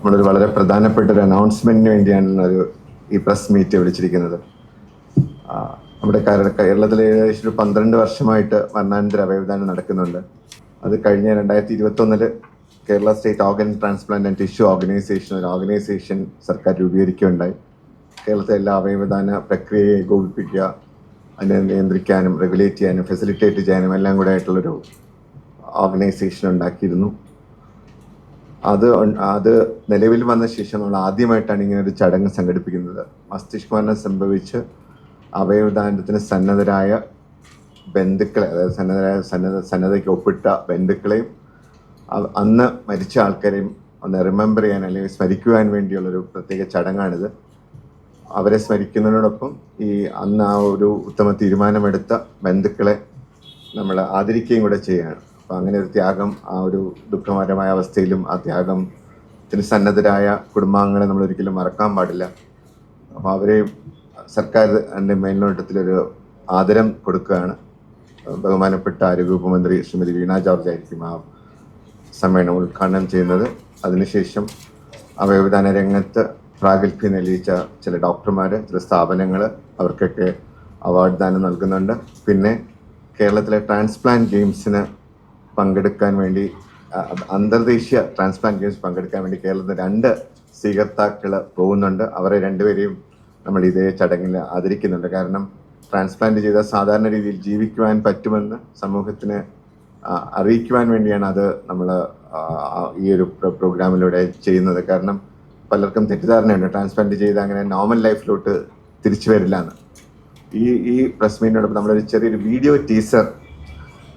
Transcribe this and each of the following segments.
നമ്മളൊരു വളരെ പ്രധാനപ്പെട്ട ഒരു അനൗൺസ്മെന്റിന് വേണ്ടിയാണ് ഒരു ഈ പ്രസ് മീറ്റ് വിളിച്ചിരിക്കുന്നത്. നമ്മുടെ കേരളത്തിൽ ഏകദേശം ഒരു പന്ത്രണ്ട് വർഷമായിട്ട് മരണാനന്തര അവയവദാനം നടക്കുന്നുണ്ട്. അത് കഴിഞ്ഞ രണ്ടായിരത്തി ഇരുപത്തി ഒന്നിൽ Kerala state organ transplant and tissue organisation ഒരു ഓർഗനൈസേഷൻ സർക്കാർ രൂപീകരിക്കുകയുണ്ടായി. കേരളത്തിലെ എല്ലാ അവയവദാന പ്രക്രിയയെ ഏകോപിപ്പിക്കുക അതിനെ നിയന്ത്രിക്കാനും റെഗുലേറ്റ് ചെയ്യാനും ഫെസിലിറ്റേറ്റ് ചെയ്യാനും എല്ലാം കൂടെ ആയിട്ടുള്ളൊരു ഓർഗനൈസേഷൻ ഉണ്ടാക്കിയിരുന്നു. അത് അത് നിലവിൽ വന്ന ശേഷം നമ്മൾ ആദ്യമായിട്ടാണ് ഇങ്ങനെ ഒരു ചടങ്ങ് സംഘടിപ്പിക്കുന്നത്. മസ്തിഷ്ക മരണം സംഭവിച്ച് അവയവദാനത്തിന് സന്നദ്ധരായ ബന്ധുക്കളെ അതായത് സന്നദ്ധരായ സന്നദ്ധ സന്നദ്ധയ്ക്ക് ഒപ്പിട്ട ബന്ധുക്കളെയും അന്ന് മരിച്ച ആൾക്കാരെയും ഒന്ന് റിമെമ്പർ ചെയ്യാൻ അല്ലെങ്കിൽ സ്മരിക്കുവാൻ വേണ്ടിയുള്ളൊരു പ്രത്യേക ചടങ്ങാണിത്. അവരെ സ്മരിക്കുന്നതിനോടൊപ്പം ഈ അന്ന് ആ ഒരു ഉത്തമ തീരുമാനമെടുത്ത ബന്ധുക്കളെ നമ്മൾ ആദരിക്കുകയും കൂടെ ചെയ്യുകയാണ്. അപ്പം അങ്ങനെ ഒരു ത്യാഗം ആ ഒരു ദുഃഖകരമായ അവസ്ഥയിലും ആ ത്യാഗത്തിന് സന്നദ്ധരായ കുടുംബാംഗങ്ങളെ നമ്മൾ ഒരിക്കലും മറക്കാൻ പാടില്ല. അപ്പോൾ അവരെ സർക്കാർ എന്റെ മേൽനോട്ടത്തിലൊരു ആദരം കൊടുക്കുകയാണ്. ബഹുമാനപ്പെട്ട ആരോഗ്യവകുപ്പ് മന്ത്രി ശ്രീമതി വീണ ജോർജ് ആയിരിക്കും ആ സമ്മേളനം ഉദ്ഘാടനം ചെയ്യുന്നത്. അതിനുശേഷം അവയവദാന രംഗത്ത് പ്രാഗൽഭ്യം തെളിയിച്ച ചില ഡോക്ടർമാർ ചില സ്ഥാപനങ്ങൾ അവർക്കൊക്കെ അവാർഡ് ദാനം നൽകുന്നുണ്ട്. പിന്നെ കേരളത്തിലെ ട്രാൻസ്പ്ലാന്റ് ഗെയിംസിന് പങ്കെടുക്കാൻ വേണ്ടി അന്തർദേശീയ ട്രാൻസ്പ്ലാന്റ് ഗെയിംസ് പങ്കെടുക്കാൻ വേണ്ടി കേരളത്തിൽ രണ്ട് സ്വീകർത്താക്കൾ പോകുന്നുണ്ട്. അവരെ രണ്ടുപേരെയും നമ്മൾ ഇതേ ചടങ്ങിൽ ആദരിക്കുന്നുണ്ട്. കാരണം ട്രാൻസ്പ്ലാന്റ് ചെയ്ത സാധാരണ രീതിയിൽ ജീവിക്കുവാൻ പറ്റുമെന്ന് സമൂഹത്തിന് അറിയിക്കുവാൻ വേണ്ടിയാണ് അത് നമ്മൾ ഈ ഒരു പ്രോഗ്രാമിലൂടെ ചെയ്യുന്നത്. കാരണം പലർക്കും തെറ്റിദ്ധാരണയുണ്ട്. ട്രാൻസ്പ്ലാന്റ് ചെയ്ത് അങ്ങനെ നോർമൽ ലൈഫിലോട്ട് തിരിച്ചു വരില്ല എന്ന്. ഈ ഈ പ്രസ് നമ്മളൊരു ചെറിയൊരു വീഡിയോ ടീസർ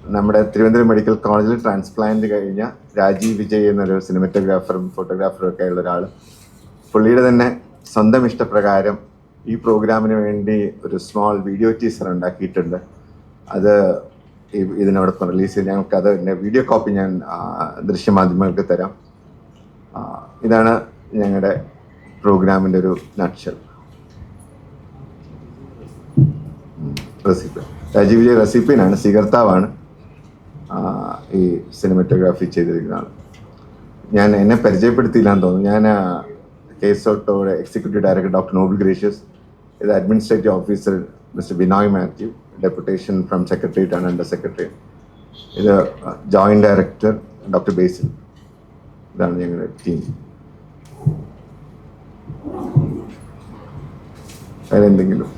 നമ്മുടെ തിരുവനന്തപുരം മെഡിക്കൽ കോളേജിൽ ട്രാൻസ്പ്ലാന്റ് കഴിഞ്ഞ രാജീവ് വിജയ് എന്നൊരു സിനിമറ്റോഗ്രാഫറും ഫോട്ടോഗ്രാഫറും ഒക്കെ ഉള്ള ഒരാൾ പുള്ളിയുടെ തന്നെ സ്വന്തം ഇഷ്ടപ്രകാരം ഈ പ്രോഗ്രാമിന് വേണ്ടി ഒരു സ്മോൾ വീഡിയോ ടീസർ ഉണ്ടാക്കിയിട്ടുണ്ട്. അത് ഇതിനോടൊപ്പം റിലീസ് ചെയ്ത് ഞങ്ങൾക്ക് അത് എന്റെ വീഡിയോ കോപ്പി ഞാൻ ദൃശ്യമാധ്യമങ്ങൾക്ക് തരാം. ഇതാണ് ഞങ്ങളുടെ പ്രോഗ്രാമിന്റെ ഒരു നക്ഷൽ റെസിപ്പി. രാജീവ് വിജയ് റെസിപ്പിനാണ് സ്വീകർത്താവാണ്. ഈ സിനിമറ്റോഗ്രാഫി ചെയ്തിരിക്കുന്ന ആൾ ഞാൻ എന്നെ പരിചയപ്പെടുത്തിയില്ല എന്ന് തോന്നുന്നു. ഞാൻ കേസോട്ടോയുടെ executive director doctor Noble Gracious ഇത് administrative officer mister Binoy Mathew deputation from secretariat ആണ് അണ്ടർ സെക്രട്ടറി ഇത് ജോയിന്റ് ഡയറക്ടർ ഡോക്ടർ ബേസിൽ ഇതാണ് ഞങ്ങളുടെ ടീം വേറെ എന്തെങ്കിലും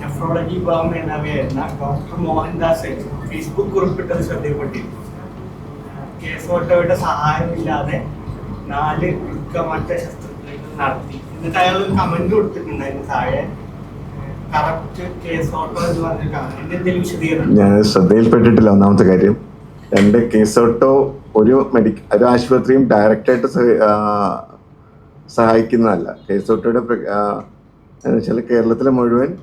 നെഫ്രോളജി വിഭാഗം മേധാവിയായിരുന്ന ഡോക്ടർ മോഹൻദാസ് ഫേസ്ബുക്ക് കുറിപ്പിട്ടത് ശ്രദ്ധയിൽപ്പെട്ടിരുന്നു. കേസ് ഓട്ടോയുടെ സഹായമില്ലാതെ നാല് വൃക്കമാറ്റ ശസ്ത്രക്രിയകൾ നടത്തി. എന്നിട്ട് അയാൾ ഒരു കമന്റ് കൊടുത്തിട്ടുണ്ടായിരുന്നു താഴെ. ഞാൻ ശ്രദ്ധയിൽപ്പെട്ടിട്ടില്ല ഒന്നാമത്തെ കാര്യം. രണ്ട് കേസോട്ടോ ഒരു മെഡിക്ക ഒരു ആശുപത്രിയും ഡയറക്റ്റായിട്ട് സഹ- സഹായിക്കുന്നതല്ല. കേസോട്ടോയുടെ എന്നുവെച്ചാൽ കേരളത്തിലെ മുഴുവൻ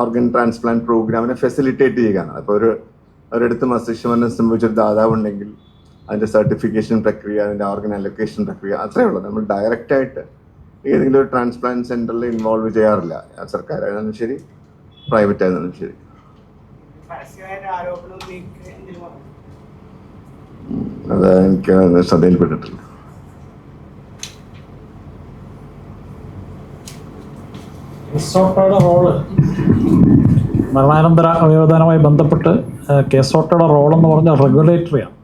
ഓർഗൻ ട്രാൻസ്പ്ലാന്റ് പ്രോഗ്രാമിനെ ഫെസിലിറ്റേറ്റ് ചെയ്യുകയാണ്. അപ്പോൾ ഒരു ഒരിടത്ത് മസ്തിഷ്ക മരണം ദാതാവ് ഉണ്ടെങ്കിൽ അതിന്റെ സർട്ടിഫിക്കേഷൻ പ്രക്രിയ അതിന്റെ ഓർഗൻ അലൊക്കേഷൻ പ്രക്രിയ അത്രേ ഉള്ളൂ. നമ്മൾ ഡയറക്റ്റ് ആയിട്ട് ഏതെങ്കിലും ഒരു ട്രാൻസ്പ്ലാന്റ് സെന്ററിൽ ഇൻവോൾവ് ചെയ്യാറില്ല. സർക്കാരായിരുന്നാലും ശരി പ്രൈവറ്റ് ആയിരുന്നാലും ശരി. അത് എനിക്ക് ശ്രദ്ധയിൽപ്പെട്ടിട്ടില്ല. കേസോട്ടയുടെ റോൾ മരണാനന്തര അവയവദാനവുമായി ബന്ധപ്പെട്ട് കേസോട്ടയുടെ റോളെന്ന് പറഞ്ഞാൽ റെഗുലേറ്ററിയാണ്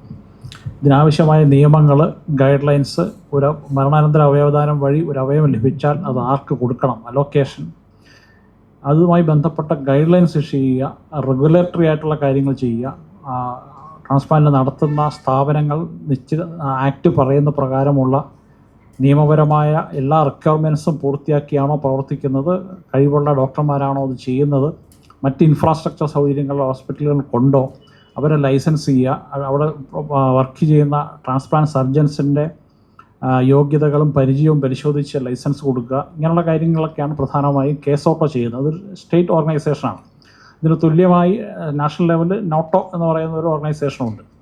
ഇതിനാവശ്യമായ നിയമങ്ങൾ ഗൈഡ് ലൈൻസ് ഒരു മരണാനന്തര അവയവദാനം വഴി ഒരു അവയവം ലഭിച്ചാൽ അത് ആർക്ക് കൊടുക്കണം? അലോക്കേഷൻ അതുമായി ബന്ധപ്പെട്ട ഗൈഡ് ലൈൻസ് ഇഷ്യൂ ചെയ്യുക റെഗുലേറ്ററി ആയിട്ടുള്ള കാര്യങ്ങൾ ചെയ്യുക ട്രാൻസ്പ്ലാന്റ് നടത്തുന്ന സ്ഥാപനങ്ങൾ നിശ്ചിത ആക്ട് പറയുന്ന പ്രകാരമുള്ള നിയമപരമായ എല്ലാ റിക്വയർമെന്റ്സും പൂർത്തിയാക്കിയാണോ പ്രവർത്തിക്കുന്നത്? കഴിവുള്ള ഡോക്ടർമാരാണോ അത് ചെയ്യുന്നത്? മറ്റ് ഇൻഫ്രാസ്ട്രക്ചർ സൗകര്യങ്ങൾ ഹോസ്പിറ്റലുകൾ കൊണ്ടോ അവരെ ലൈസൻസ് ചെയ്യുക? അവിടെ വർക്ക് ചെയ്യുന്ന ട്രാൻസ്പ്ലാന്റ് സർജൻസിന്റെ യോഗ്യതകളും പരിചയവും പരിശോധിച്ച് ലൈസൻസ് കൊടുക്കുക. ഇങ്ങനെയുള്ള കാര്യങ്ങളൊക്കെയാണ് പ്രധാനമായും കേസ് ഓട്ടോ ചെയ്യുന്നത്. അതൊരു സ്റ്റേറ്റ് ഓർഗനൈസേഷനാണ് ഇതിന് തുല്യമായി നാഷണൽ ലെവലിൽ നോട്ടോ എന്ന് പറയുന്ന ഒരു ഓർഗനൈസേഷനുണ്ട്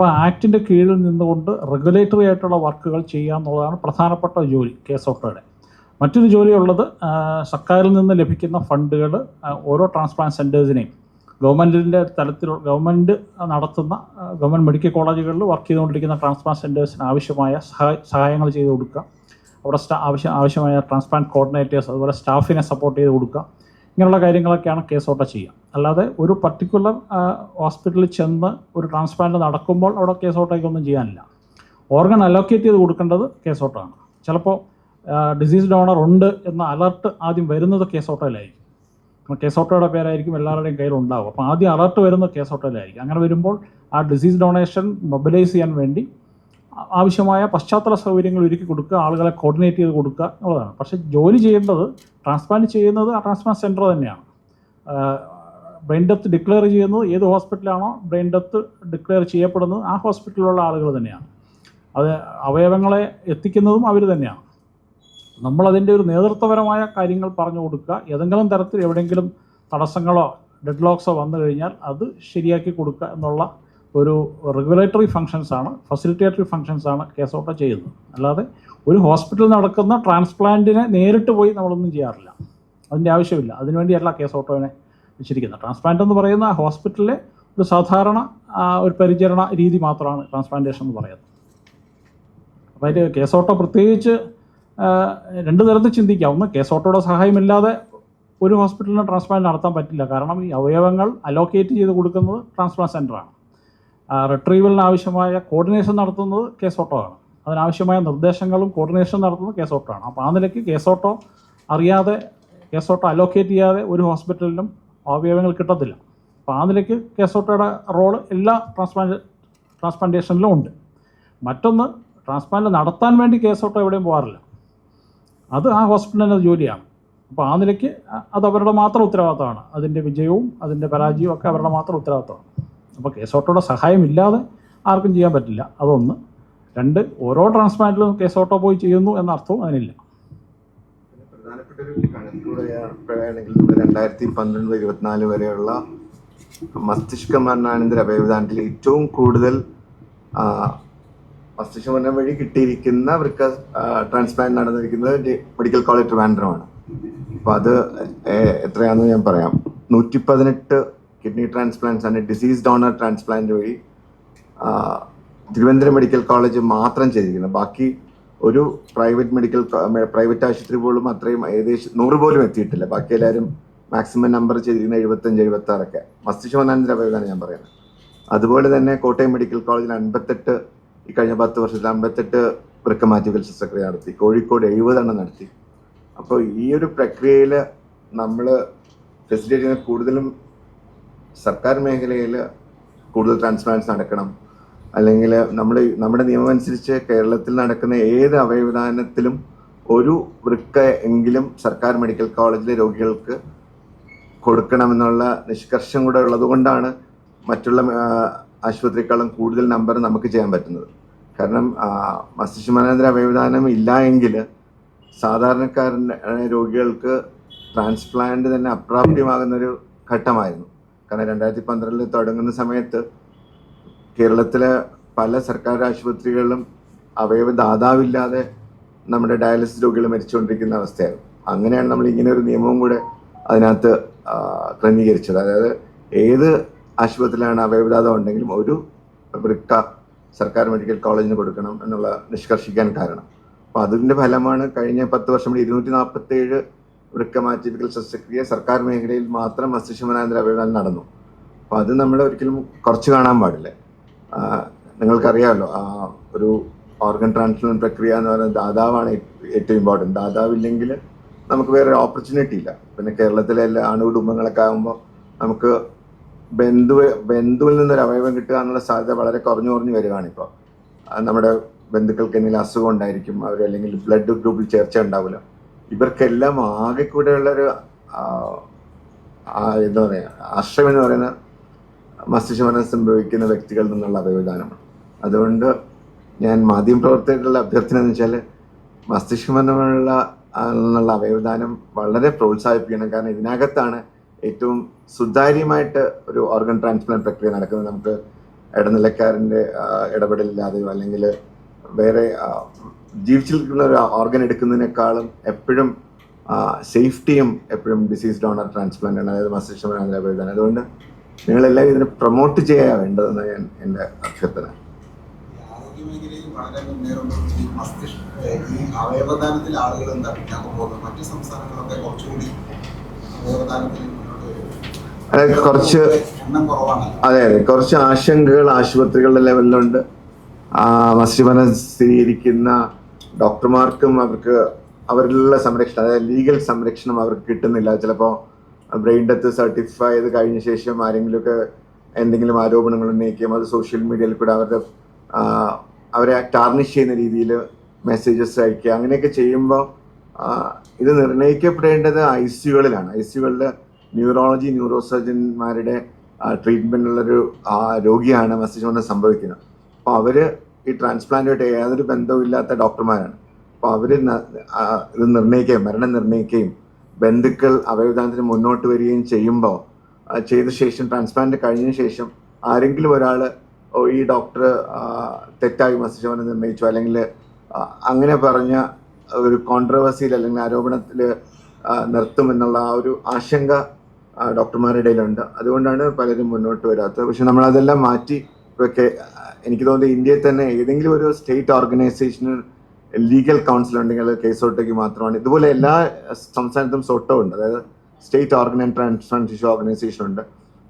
അപ്പോൾ ആക്ടിന്റെ കീഴിൽ നിന്നുകൊണ്ട് റെഗുലേറ്ററി ആയിട്ടുള്ള വർക്കുകൾ ചെയ്യുക എന്നുള്ളതാണ് പ്രധാനപ്പെട്ട ജോലി കെ എസ് ഓട്ടോയുടെ മറ്റൊരു ജോലിയുള്ളത് സർക്കാരിൽ നിന്ന് ലഭിക്കുന്ന ഫണ്ടുകൾ ഓരോ ട്രാൻസ്പ്ലാന്റ് സെന്റേഴ്സിനെയും ഗവൺമെന്റിന്റെ തലത്തിൽ ഗവൺമെന്റ് നടത്തുന്ന ഗവൺമെന്റ് മെഡിക്കൽ കോളേജുകളിൽ വർക്ക് ചെയ്തുകൊണ്ടിരിക്കുന്ന ട്രാൻസ്പ്ലാന്റ് സെന്റേഴ്സിന് ആവശ്യമായ സഹായ സഹായങ്ങൾ ചെയ്ത് കൊടുക്കുക. അവിടെ സ്റ്റാ ആവശ്യം ആവശ്യമായ ട്രാൻസ്പ്ലാന്റ് കോർഡിനേറ്റേഴ്സ് അതുപോലെ സ്റ്റാഫിനെ സപ്പോർട്ട് ചെയ്ത് കൊടുക്കുക. ഇങ്ങനെയുള്ള കാര്യങ്ങളൊക്കെയാണ് കേസ് ഓട്ട ചെയ്യുക. അല്ലാതെ ഒരു പർട്ടിക്കുലർ ഹോസ്പിറ്റലിൽ ചെന്ന് ഒരു ട്രാൻസ്പ്ലാന്റ് നടക്കുമ്പോൾ അവിടെ കേസ് ഓട്ടയ്ക്കൊന്നും ചെയ്യാനില്ല. ഓർഗൻ അലോക്കേറ്റ് ചെയ്ത് കൊടുക്കേണ്ടത് കേസ് ഔട്ടാണ് ചിലപ്പോൾ ഡിസീസ് ഡോണർ ഉണ്ട് എന്ന അലർട്ട് ആദ്യം വരുന്നത് കേസ് ഓട്ടോയിലായിരിക്കും അപ്പോൾ കേസ് ഓട്ടോയുടെ പേരായിരിക്കും എല്ലാവരുടെയും കയ്യിൽ ഉണ്ടാവും അപ്പോൾ ആദ്യം അലർട്ട് വരുന്നത് കേസ് ഓട്ടോയിലായിരിക്കും അങ്ങനെ വരുമ്പോൾ ആ ഡിസീസ് ഡൊണേഷൻ മൊബിലൈസ് ചെയ്യാൻ വേണ്ടി ആവശ്യമായ പശ്ചാത്തല സൗകര്യങ്ങൾ ഒരുക്കി കൊടുക്കുക ആളുകളെ കോർഡിനേറ്റ് ചെയ്ത് കൊടുക്കുക എന്നുള്ളതാണ്. പക്ഷേ ജോലി ചെയ്യേണ്ടത് ട്രാൻസ്പ്ലാന്റ് ചെയ്യുന്നത് ആ ട്രാൻസ്പ്ലാന്റ് സെന്റർ തന്നെയാണ്. ബ്രെയിൻ ഡെത്ത് ഡിക്ലെയർ ചെയ്യുന്നത് ഏത് ഹോസ്പിറ്റലാണോ ബ്രെയിൻ ഡെത്ത് ഡിക്ലെയർ ചെയ്യപ്പെടുന്നത് ആ ഹോസ്പിറ്റലിലുള്ള ആളുകൾ തന്നെയാണ്. അത് അവയവങ്ങളെ എത്തിക്കുന്നതും അവർ തന്നെയാണ്. നമ്മളതിന്റെ ഒരു നേതൃത്വപരമായ കാര്യങ്ങൾ പറഞ്ഞു കൊടുക്കുക. ഏതെങ്കിലും തരത്തിൽ എവിടെയെങ്കിലും തടസ്സങ്ങളോ ഡെഡ് ലോക്സോ വന്നു കഴിഞ്ഞാൽ അത് ശരിയാക്കി കൊടുക്കുക എന്നുള്ള ഒരു റെഗുലേറ്ററി ഫങ്ഷൻസ് ആണ് ഫെസിലിറ്റേറ്ററി ഫങ്ഷൻസ് ആണ് കേസ് ഔട്ട് ചെയ്യുന്നത്. അല്ലാതെ ഒരു ഹോസ്പിറ്റലിൽ നടക്കുന്ന ട്രാൻസ്പ്ലാന്റിനെ നേരിട്ട് പോയി നമ്മളൊന്നും ചെയ്യാറില്ല. അതിന്റെ ആവശ്യമില്ല. അതിനുവേണ്ടിയല്ല കേസ് ഓട്ടോനെ വെച്ചിരിക്കുന്നത്. ട്രാൻസ്പ്ലാന്റ് എന്ന് പറയുന്ന ഹോസ്പിറ്റലിലെ ഒരു സാധാരണ ഒരു പരിചരണ രീതി മാത്രമാണ് ട്രാൻസ്പ്ലാന്റേഷൻ എന്ന് പറയുന്നത്. അപ്പോൾ അതിൽ കേസ് ഓട്ടോ പ്രത്യേകിച്ച് രണ്ട് തരത്തിൽ ചിന്തിക്കാം. ഒന്ന് കേസ് ഓട്ടോയുടെ സഹായമില്ലാതെ ഒരു ഹോസ്പിറ്റലിന് ട്രാൻസ്പ്ലാന്റ് നടത്താൻ പറ്റില്ല. കാരണം ഈ അവയവങ്ങൾ അലോക്കേറ്റ് ചെയ്ത് കൊടുക്കുന്നത് ട്രാൻസ്പ്ലാന്റ് സെന്ററാണ് റിട്രീവലിന് ആവശ്യമായ കോർഡിനേഷൻ നടത്തുന്നത് കേസോട്ടോ ആണ്. അതിനാവശ്യമായ നിർദ്ദേശങ്ങളും കോർഡിനേഷൻ നടത്തുന്നത് കേസോട്ടോ ആണ്. അപ്പോൾ ആ നിലയ്ക്ക് കേസ് ഓട്ടോ അറിയാതെ കേസോട്ടോ അലോക്കേറ്റ് ചെയ്യാതെ ഒരു ഹോസ്പിറ്റലിലും അവയവങ്ങൾ കിട്ടത്തില്ല. അപ്പോൾ ആ നിലയ്ക്ക് കേസോട്ടയുടെ റോൾ എല്ലാ ട്രാൻസ്പ്ലാന്റ് ട്രാൻസ്പ്ലാന്റേഷനിലും ഉണ്ട്. മറ്റൊന്ന് ട്രാൻസ്പ്ലാന്റ് നടത്താൻ വേണ്ടി കേസോട്ട എവിടെയും പോകാറില്ല. അത് ആ ഹോസ്പിറ്റലിന്റെ ജോലിയാണ്. അപ്പോൾ ആ നിലയ്ക്ക് അത് അവരുടെ മാത്രം ഉത്തരവാദിത്തമാണ്. അതിന്റെ വിജയവും അതിന്റെ പരാജയവും ഒക്കെ അവരുടെ മാത്രം ഉത്തരവാദിത്തമാണ്. അപ്പോൾ കേസോട്ടോയുടെ സഹായമില്ലാതെ ആർക്കും ചെയ്യാൻ പറ്റില്ല. അതൊന്ന്. രണ്ട് ഓരോ ട്രാൻസ്പ്ലാന്റിലും കേസോട്ടോ പോയി ചെയ്യുന്നു എന്ന അർത്ഥവും അതിനില്ല. പ്രധാനപ്പെട്ട ഒരു നമ്മുടെ രണ്ടായിരത്തി പന്ത്രണ്ട് ഇരുപത്തിനാല് വരെയുള്ള മസ്തിഷ്ക മരണാനന്തര അവയവദാനത്തിൽ ഏറ്റവും കൂടുതൽ മസ്തിഷ്ക മരണം വഴി കിട്ടിയിരിക്കുന്ന വൃക്ക ട്രാൻസ്പ്ലാന്റ് നടന്നിരിക്കുന്നത് മെഡിക്കൽ കോളേജ് ട്രിവാൻഡ്രമാണ്. അപ്പോൾ അത് എത്രയാണെന്ന് ഞാൻ പറയാം. നൂറ്റി പതിനെട്ട് കിഡ്നി ട്രാൻസ്പ്ലാന്റ്സ് ആണ് ഡിസീസ് ഡോണർ ട്രാൻസ്പ്ലാന്റ് വഴി തിരുവനന്തപുരം മെഡിക്കൽ കോളേജ് മാത്രം ചെയ്തിരിക്കുന്നത് ബാക്കി ഒരു പ്രൈവറ്റ് മെഡിക്കൽ പ്രൈവറ്റ് ആശുപത്രി പോലും അത്രയും ഏകദേശം നൂറ് പോലും എത്തിയിട്ടില്ല. ബാക്കി എല്ലാവരും മാക്സിമം നമ്പർ ചെയ്തിരിക്കുന്ന എഴുപത്തഞ്ച് എഴുപത്തി ആറൊക്കെ മസ്തിഷ്കമനാനന്തര അവയവമാണ് ഞാൻ പറയുന്നത്. അതുപോലെ തന്നെ കോട്ടയം മെഡിക്കൽ കോളേജിൽ അൻപത്തെട്ട് ഈ കഴിഞ്ഞ പത്ത് വർഷത്തിൽ അമ്പത്തെട്ട് വൃക്കമാറ്റിക്കൽ ശസ്ത്രക്രിയ നടത്തി. കോഴിക്കോട് എഴുപതെണ്ണം നടത്തി. അപ്പോൾ ഈ ഒരു പ്രക്രിയയിൽ നമ്മൾ ഫെസിലിറ്റി കൂടുതലും സർക്കാർ മേഖലയിൽ കൂടുതൽ ട്രാൻസ്പെറൻസ് നടക്കണം. അല്ലെങ്കിൽ നമ്മൾ നമ്മുടെ നിയമം അനുസരിച്ച് കേരളത്തിൽ നടക്കുന്ന ഏത് അവയവദാനത്തിലും ഒരു വൃക്ക എങ്കിലും സർക്കാർ മെഡിക്കൽ കോളേജിലെ രോഗികൾക്ക് കൊടുക്കണമെന്നുള്ള നിഷ്കർഷം കൂടെ ഉള്ളതുകൊണ്ടാണ് മറ്റുള്ള ആശുപത്രിക്കാളും കൂടുതൽ നമ്പർ നമുക്ക് ചെയ്യാൻ പറ്റുന്നത്. കാരണം മസ്തിഷ്മാനാന്തര അവയവദാനം ഇല്ല എങ്കിൽ സാധാരണക്കാരന്റെ രോഗികൾക്ക് ട്രാൻസ്പ്ലാന്റ് തന്നെ അപ്രാപ്യമാകുന്ന ഒരു ഘട്ടമായിരുന്നു. കാരണം രണ്ടായിരത്തി പന്ത്രണ്ടിൽ തുടങ്ങുന്ന സമയത്ത് കേരളത്തിലെ പല സർക്കാർ ആശുപത്രികളിലും അവയവ ദാതാവില്ലാതെ നമ്മുടെ ഡയാലിസിസ് രോഗികൾ മരിച്ചുകൊണ്ടിരിക്കുന്ന അവസ്ഥയായിരുന്നു. അങ്ങനെയാണ് നമ്മൾ ഇങ്ങനെ ഒരു നിയമവും കൂടെ അതിനകത്ത് ക്രമീകരിച്ചത്. അതായത് ഏത് ആശുപത്രിയിലാണ് അവയവദാത ഉണ്ടെങ്കിലും ഒരു വൃക്ക സർക്കാർ മെഡിക്കൽ കോളേജിന് കൊടുക്കണം എന്നുള്ള നിഷ്കർഷിക്കാൻ കാരണം. അപ്പോൾ അതിന്റെ ഫലമാണ് കഴിഞ്ഞ പത്ത് വർഷം കൂടി ഇരുന്നൂറ്റി നാൽപ്പത്തി ഏഴ് വൃക്ക മാറ്റിപ്പിക്കൽ ശസ്ത്രക്രിയ സർക്കാർ മേഖലയിൽ മാത്രം മസ്തിഷ്കമനാന്തര അവയവദാനം നടന്നു. അപ്പോൾ അത് നമ്മൾ ഒരിക്കലും കുറച്ച് കാണാൻ പാടില്ല. നിങ്ങൾക്കറിയാമല്ലോ ആ ഒരു ഓർഗൻ ട്രാൻസ്പ്ലാന്റ് പ്രക്രിയ എന്ന് പറയുന്നത് ദാതാവാണ് ഏറ്റവും ഇമ്പോർട്ടന്റ് ദാതാവില്ലെങ്കിൽ നമുക്ക് വേറെ ഓപ്പർച്യൂണിറ്റി ഇല്ല. പിന്നെ കേരളത്തിലെ എല്ലാ അണുകുടുംബങ്ങളൊക്കെ ആകുമ്പോൾ നമുക്ക് ബന്ധു ബന്ധുവിൽ നിന്നൊരു അവയവം കിട്ടുക എന്നുള്ള സാധ്യത വളരെ കുറഞ്ഞു കുറഞ്ഞു വരികയാണ് ഇപ്പോൾ നമ്മുടെ ബന്ധുക്കൾക്ക് എന്തെങ്കിലും അസുഖം ഉണ്ടായിരിക്കും അവർ അല്ലെങ്കിൽ ബ്ലഡ് ഗ്രൂപ്പിൽ ചേർച്ച ഉണ്ടാവില്ല. ഇവർക്കെല്ലാം ആകെ കൂടെയുള്ളൊരു എന്താ പറയുക ആശ്രയം എന്ന് പറയുന്ന മസ്തിഷ്കമരണം സംഭവിക്കുന്ന വ്യക്തികളിൽ നിന്നുള്ള അവയവദാനമാണ് അതുകൊണ്ട് ഞാൻ മാധ്യമപ്രവർത്തകരുടെ അഭ്യർത്ഥന എന്ന് വെച്ചാൽ മസ്തിഷ്കമരണമുള്ള എന്നുള്ള അവയവദാനം വളരെ പ്രോത്സാഹിപ്പിക്കണം. കാരണം ഇതിനകത്താണ് ഏറ്റവും സുതാര്യമായിട്ട് ഒരു ഓർഗൻ ട്രാൻസ്പ്ലാന്റ് പ്രക്രിയ നടക്കുന്നത്. നമുക്ക് ഇടനിലക്കാരന്റെ ഇടപെടലില്ലാതെയോ അല്ലെങ്കിൽ വേറെ ജീവിച്ചിരിക്കുന്ന ഒരു ഓർഗൻ എടുക്കുന്നതിനേക്കാളും എപ്പോഴും സേഫ്റ്റിയും എപ്പോഴും ഡിസീസ് ഡോണർ ട്രാൻസ്പ്ലാന്റ് ആണ്. അതായത് മസ്തിഷ്കമനാന്തര അവയവദാനം അതുകൊണ്ട് നിങ്ങളെല്ലാം ഇതിനെ പ്രൊമോട്ട് ചെയ്യാ വേണ്ടതെന്ന് ഞാൻ എന്റെ അഭ്യർത്ഥന. അതെ വളരെ മുന്നേറുമ്പോൾ ഈ മസ്തിഷ്ക ഈ അവയവദാനത്തിൽ ആളുകൾ എന്താ പിന്നാക്കം പോകുന്നത്? മറ്റു സംസ്ഥാനങ്ങളൊക്കെ കുറച്ചുകൂടി അവയവദാനത്തിൽ മുന്നോട്ട് വരും. അതായത് കുറച്ച് അതെ അതെ. കുറച്ച് ആശങ്കകൾ ആശുപത്രികളുടെ ലെവലിലുണ്ട്. ആ മത്സ്യബന്ധനം സ്ഥിരീകരിക്കുന്ന ഡോക്ടർമാർക്കും അവർക്ക് അവരിലുള്ള സംരക്ഷണം അതായത് ലീഗൽ സംരക്ഷണം അവർക്ക് കിട്ടുന്നില്ല. ചിലപ്പോൾ ബ്രെയിൻ ഡെത്ത് സർട്ടിഫൈ ചെയ്ത് കഴിഞ്ഞ ശേഷം ആരെങ്കിലുമൊക്കെ എന്തെങ്കിലും ആരോപണങ്ങൾ ഉന്നയിക്കുകയും അത് സോഷ്യൽ മീഡിയയിൽ കൂടെ അവരുടെ അവരെ ടാർണിഷ് ചെയ്യുന്ന രീതിയിൽ മെസ്സേജസ് അയക്കുക അങ്ങനെയൊക്കെ ചെയ്യുമ്പോൾ ഇത് നിർണയിക്കപ്പെടേണ്ടത് ഐ സിയുകളിലാണ് ഐ സിയുകളിൽ ന്യൂറോളജി ന്യൂറോ സർജന്മാരുടെ ട്രീറ്റ്മെന്റിലുള്ളൊരു രോഗിയാണ് മെസ്സേജ് കൊണ്ട് സംഭവിക്കുന്നത്. അപ്പോൾ അവർ ഈ ട്രാൻസ്പ്ലാന്റുമായിട്ട് യാതൊരു ബന്ധവും ഇല്ലാത്ത ഡോക്ടർമാരാണ് അപ്പോൾ അവർ ഇത് നിർണയിക്കുകയും മരണം നിർണയിക്കുകയും ബന്ധുക്കൾ അവയവദാനത്തിന് മുന്നോട്ട് വരികയും ചെയ്യുമ്പോൾ ചെയ്ത ശേഷം ട്രാൻസ്പ്ലാന്റ് കഴിഞ്ഞ ശേഷം ആരെങ്കിലും ഒരാൾ ഈ ഡോക്ടർ തെറ്റായി മസ്തിഷ്കം നിർണയിച്ചു അല്ലെങ്കിൽ അങ്ങനെ പറഞ്ഞ ഒരു കോൺട്രവേഴ്സിയിൽ അല്ലെങ്കിൽ ആരോപണത്തിൽ നിർത്തുമെന്നുള്ള ആ ഒരു ആശങ്ക ഡോക്ടർമാരുടെ ഇടയിലുണ്ട്. അതുകൊണ്ടാണ് പലരും മുന്നോട്ട് വരാത്തത്. പക്ഷെ നമ്മളതെല്ലാം മാറ്റി ഇപ്പൊ എനിക്ക് തോന്നുന്നത് ഇന്ത്യയിൽ തന്നെ ഏതെങ്കിലും ഒരു സ്റ്റേറ്റ് ഓർഗനൈസേഷന് ലീഗൽ കൗൺസിൽ ഉണ്ടെങ്കിൽ കേസ് കേസോട്ടയ്ക്ക് മാത്രമാണ്. ഇതുപോലെ എല്ലാ സംസ്ഥാനത്തും സോട്ടോ ഉണ്ട് അതായത് state organ and transplant organisation ഉണ്ട്.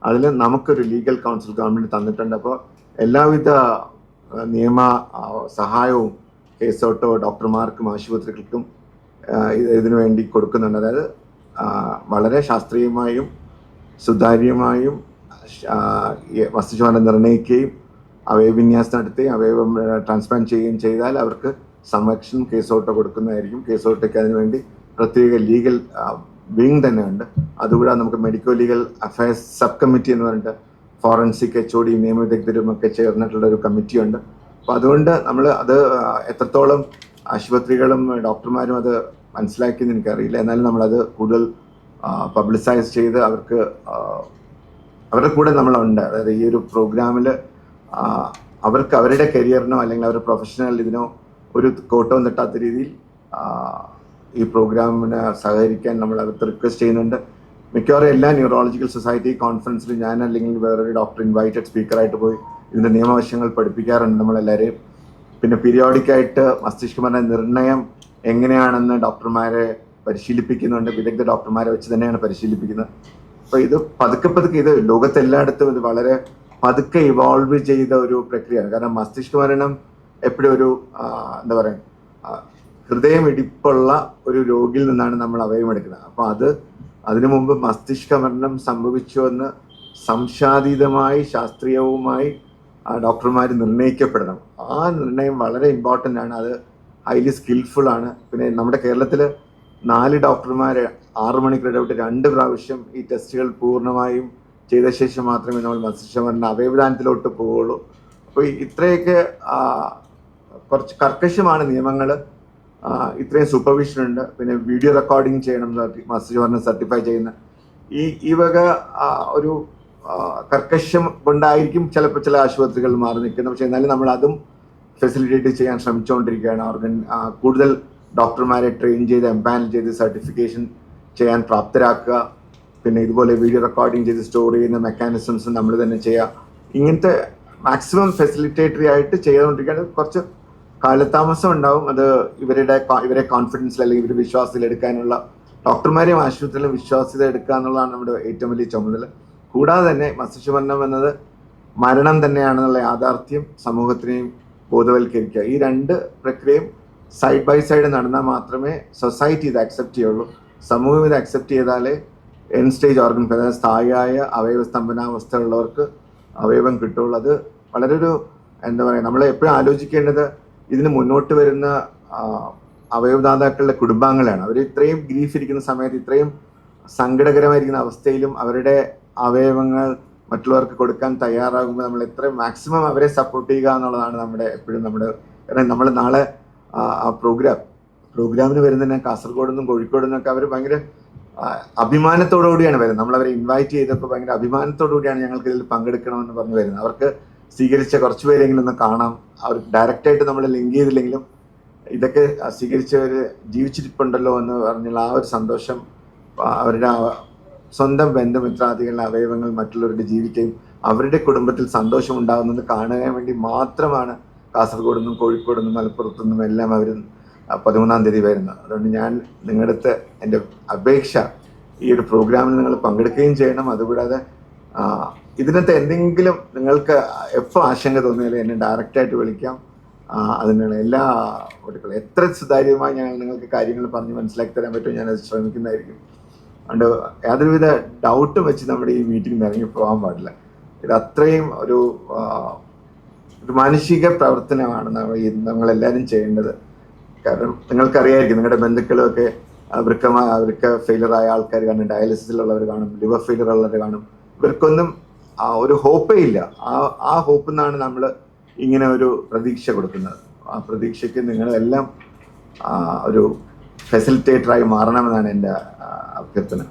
അതിൽ നമുക്കൊരു ലീഗൽ കൗൺസിൽ ഗവൺമെന്റ് തന്നിട്ടുണ്ട്. അപ്പോൾ എല്ലാവിധ നിയമ സഹായവും കേസോട്ടോ ഡോക്ടർമാർക്കും ആശുപത്രികൾക്കും ഇതിനു വേണ്ടി കൊടുക്കുന്നുണ്ട്. അതായത് വളരെ ശാസ്ത്രീയമായും സുതാര്യമായും വസ്തുശോധന നിർണയിക്കുകയും അവയവിന്യാസം നടത്തുകയും അവയവം ട്രാൻസ്പ്ലാന്റ് ചെയ്യുകയും ചെയ്താൽ അവർക്ക് സംരക്ഷണം കേസോട്ട കൊടുക്കുന്നതായിരിക്കും. കേസോട്ടയ്ക്ക് അതിനുവേണ്ടി പ്രത്യേക ലീഗൽ വിങ് തന്നെ ഉണ്ട്. അതുകൂടാതെ നമുക്ക് medico legal affairs sub committee എന്ന് പറഞ്ഞിട്ട് ഫോറൻസിക് എച്ച് ഒ ഡി നിയമവിദഗ്ധരും ഒക്കെ ചേർന്നിട്ടുള്ള ഒരു കമ്മിറ്റിയുണ്ട്. അപ്പോൾ അതുകൊണ്ട് നമ്മൾ അത് എത്രത്തോളം ആശുപത്രികളും ഡോക്ടർമാരും അത് മനസ്സിലാക്കിയെന്ന് എനിക്കറിയില്ല. എന്നാലും നമ്മളത് കൂടുതൽ പബ്ലിസൈസ് ചെയ്ത് അവർക്ക് അവരുടെ കൂടെ നമ്മളുണ്ട് അതായത് ഈ ഒരു പ്രോഗ്രാമിൽ അവർക്ക് അവരുടെ കരിയറിനോ അല്ലെങ്കിൽ അവരുടെ പ്രൊഫഷണൽ ഇതിനോ ഒരു കോട്ടവും തട്ടാത്ത രീതിയിൽ ഈ പ്രോഗ്രാമിന് സഹകരിക്കാൻ നമ്മൾ അവർക്ക് റിക്വസ്റ്റ് ചെയ്യുന്നുണ്ട്. മിക്കവാറും എല്ലാ ന്യൂറോളജിക്കൽ സൊസൈറ്റി കോൺഫറൻസിലും ഞാൻ അല്ലെങ്കിൽ വേറൊരു ഡോക്ടർ ഇൻവൈറ്റഡ് സ്പീക്കറായിട്ട് പോയി ഇതിന്റെ നിയമവശങ്ങൾ പഠിപ്പിക്കാറുണ്ട് നമ്മളെല്ലാവരെയും പിന്നെ പീരിയോഡിക്കായിട്ട് മസ്തിഷ്കമരണ നിർണയം എങ്ങനെയാണെന്ന് ഡോക്ടർമാരെ പരിശീലിപ്പിക്കുന്നുണ്ട്. വിദഗ്ധ ഡോക്ടർമാരെ വെച്ച് തന്നെയാണ് പരിശീലിപ്പിക്കുന്നത്. അപ്പോൾ ഇത് പതുക്കെ പതുക്കെ ഇത് ലോകത്തെല്ലായിടത്തും ഇത് വളരെ പതുക്കെ ഇവോൾവ് ചെയ്ത ഒരു പ്രക്രിയയാണ്. കാരണം മസ്തിഷ്ക മരണം എപ്പോഴും ഒരു എന്താ പറയുക ഹൃദയം ഇടിപ്പുള്ള ഒരു രോഗിയിൽ നിന്നാണ് നമ്മൾ അവയവം എടുക്കുന്നത്. അപ്പൊ അത് അതിനു മുമ്പ് മസ്തിഷ്ക മരണം സംഭവിച്ചു എന്ന് സംശാതീതമായി ശാസ്ത്രീയവുമായി ഡോക്ടർമാർ നിർണയിക്കപ്പെടണം ആ നിർണയം വളരെ ഇമ്പോർട്ടന്റ് ആണ്. അത് ഹൈലി സ്കിൽഫുൾ ആണ്. പിന്നെ നമ്മുടെ കേരളത്തിൽ നാല് ഡോക്ടർമാർ ആറ് മണിക്കൂർ ഇടപെട്ട് രണ്ട് പ്രാവശ്യം ഈ ടെസ്റ്റുകൾ പൂർണമായും ചെയ്ത ശേഷം മാത്രമേ നമ്മൾ മസ്തിഷ്കമരണ അവയവദാനത്തിലോട്ട് പോവുള്ളൂ. അപ്പോൾ ഇത്രയൊക്കെ കുറച്ച് കർക്കശമാണ് നിയമങ്ങൾ ഇത്രയും സൂപ്പർവിഷൻ ഉണ്ട്. പിന്നെ വീഡിയോ റെക്കോർഡിംഗ് ചെയ്യണം മാസ്റ്റർ മസ്തിഷ്കമരണം സർട്ടിഫൈ ചെയ്യുന്ന. ഈ ഈ വക ഒരു കർക്കശം കൊണ്ടായിരിക്കും ചിലപ്പോൾ ചില ആശുപത്രികൾ മാറി നിൽക്കുന്നത്. പക്ഷെ എന്നാലും നമ്മൾ അതും ഫെസിലിറ്റേറ്റ് ചെയ്യാൻ ശ്രമിച്ചുകൊണ്ടിരിക്കുകയാണ്. ഓർഗൻ കൂടുതൽ ഡോക്ടർമാരെ ട്രെയിൻ ചെയ്ത് എംപാനൽ ചെയ്ത് സർട്ടിഫിക്കേഷൻ ചെയ്യാൻ പ്രാപ്തരാക്കുക. പിന്നെ ഇതുപോലെ വീഡിയോ റെക്കോർഡിംഗ് ചെയ്ത് സ്റ്റോർ ചെയ്യുന്ന മെക്കാനിസംസ് നമ്മൾ തന്നെ ചെയ്യുക. ഇങ്ങനത്തെ മാക്സിമം ഫെസിലിറ്റേറ്ററി ആയിട്ട് ചെയ്തുകൊണ്ടിരിക്കുകയാണ്. കുറച്ച് കാലതാമസം ഉണ്ടാവും. അത് ഇവരുടെ ഇവരെ കോൺഫിഡൻസിൽ അല്ലെങ്കിൽ ഇവരുടെ വിശ്വാസത്തിൽ എടുക്കാനുള്ള ഡോക്ടർമാരെയും ആശുപത്രിയിലും വിശ്വാസ്യത എടുക്കുക എന്നുള്ളതാണ് നമ്മുടെ ഏറ്റവും വലിയ ചുമതല. കൂടാതെ തന്നെ മസ്തിഷ്കമരണം എന്നത് മരണം തന്നെയാണെന്നുള്ള യാഥാർത്ഥ്യം സമൂഹത്തിനെയും ബോധവൽക്കരിക്കുക. ഈ രണ്ട് പ്രക്രിയയും സൈഡ് ബൈ സൈഡ് നടന്നാൽ മാത്രമേ സൊസൈറ്റി ഇത് അക്സെപ്റ്റ് ചെയ്യുള്ളൂ. സമൂഹം ഇത് അക്സെപ്റ്റ് ചെയ്താലേ എൻ സ്റ്റേജ് ഓർഗൻ അതായത് സ്ഥായിയായ അവയവ സ്തംഭനാവസ്ഥ ഉള്ളവർക്ക് അവയവം കിട്ടുള്ളൂ. അത് വളരെ ഒരു എന്താ പറയുക നമ്മൾ എപ്പോഴും ആലോചിക്കേണ്ടത് ഇതിന് മുന്നോട്ട് വരുന്ന അവയവദാതാക്കളുടെ കുടുംബാംഗങ്ങളാണ്. അവർ ഇത്രയും ഗ്രീഫ് ഇരിക്കുന്ന സമയത്ത് ഇത്രയും സങ്കടകരമായിരിക്കുന്ന അവസ്ഥയിലും അവരുടെ അവയവങ്ങൾ മറ്റുള്ളവർക്ക് കൊടുക്കാൻ തയ്യാറാകുമ്പോൾ നമ്മൾ എത്രയും മാക്സിമം അവരെ സപ്പോർട്ട് ചെയ്യുക എന്നുള്ളതാണ് നമ്മുടെ എപ്പോഴും നമ്മുടെ കാരണം നമ്മൾ നാളെ ആ, പ്രോഗ്രാം പ്രോഗ്രാമിന് വരുന്നതിന് കാസർഗോഡ് നിന്നും കോഴിക്കോട് നിന്നൊക്കെ അവർ ഭയങ്കര അഭിമാനത്തോടുകൂടിയാണ് അഭിമാനത്തോടു കൂടിയാണ് വരുന്നത്. നമ്മൾ അവരെ ഇൻവൈറ്റ് ചെയ്തപ്പോൾ ഭയങ്കര അഭിമാനത്തോടു കൂടിയാണ് ഞങ്ങൾക്ക് ഇതിൽ പങ്കെടുക്കണമെന്ന് പറഞ്ഞു വരുന്നത്. അവർക്ക് സ്വീകരിച്ച കുറച്ച് പേരെങ്കിലും ഒന്ന് കാണാം. അവർ ഡയറക്റ്റായിട്ട് നമ്മൾ ലിങ്ക് ചെയ്തില്ലെങ്കിലും ഇതൊക്കെ സ്വീകരിച്ചവർ ജീവിച്ചിരിപ്പുണ്ടല്ലോ എന്ന് പറഞ്ഞുള്ള ആ ഒരു സന്തോഷം അവരുടെ സ്വന്തം ബന്ധുമിത്രാദികളുടെ അവയവങ്ങൾ മറ്റുള്ളവരുടെ ജീവിക്കുകയും അവരുടെ കുടുംബത്തിൽ സന്തോഷം ഉണ്ടാകുന്നത് കാണാൻ വേണ്ടി മാത്രമാണ് കാസർഗോഡ് നിന്നും കോഴിക്കോട് നിന്നും മലപ്പുറത്തു നിന്നും എല്ലാം അവർ പതിമൂന്നാം തീയതി വരുന്നത്. അതുകൊണ്ട് ഞാൻ നിങ്ങളുടെ അടുത്ത് എന്റെ അപേക്ഷ ഈ ഒരു പ്രോഗ്രാമിൽ നിങ്ങൾ പങ്കെടുക്കുകയും ചെയ്യണം. അതുകൂടാതെ ഇതിനകത്ത് എന്തെങ്കിലും നിങ്ങൾക്ക് എപ്പോൾ ആശങ്ക തോന്നിയാലും എന്നെ ഡയറക്റ്റായിട്ട് വിളിക്കാം. അതിനുള്ള എല്ലാ ഒടുക്കളും എത്ര സുതാര്യമായി ഞാൻ നിങ്ങൾക്ക് കാര്യങ്ങൾ പറഞ്ഞ് മനസ്സിലാക്കി തരാൻ പറ്റും ഞാൻ അത് ശ്രമിക്കുന്നതായിരിക്കും. അതുകൊണ്ട് യാതൊരുവിധ ഡൗട്ടും വെച്ച് നമ്മുടെ ഈ മീറ്റിംഗ് ഇറങ്ങി പോകാൻ പാടില്ല. ഇത് അത്രയും ഒരു ഒരു മാനുഷിക പ്രവർത്തനമാണ് നമ്മൾ നമ്മളെല്ലാവരും ചെയ്യേണ്ടത്. കാരണം നിങ്ങൾക്കറിയായിരിക്കും നിങ്ങളുടെ ബന്ധുക്കളൊക്കെ വൃക്ക ഫെയിലർ ആയ ആൾക്കാർ കാണും ഡയാലിസിസിലുള്ളവർ കാണും ലിവർ ഫെയിലർ ഉള്ളവർ കാണും. ഇവർക്കൊന്നും ഒരു ഹോപ്പേ ഇല്ല. ആ ആ ഹോപ്പിൽ നിന്നാണ് നമ്മൾ ഇങ്ങനെ ഒരു പ്രതീക്ഷ കൊടുക്കുന്നത്. ആ പ്രതീക്ഷയ്ക്ക് നിങ്ങളെല്ലാം ഒരു ഫെസിലിറ്റേറ്ററായി മാറണമെന്നാണ് എന്റെ അഭ്യർത്ഥന.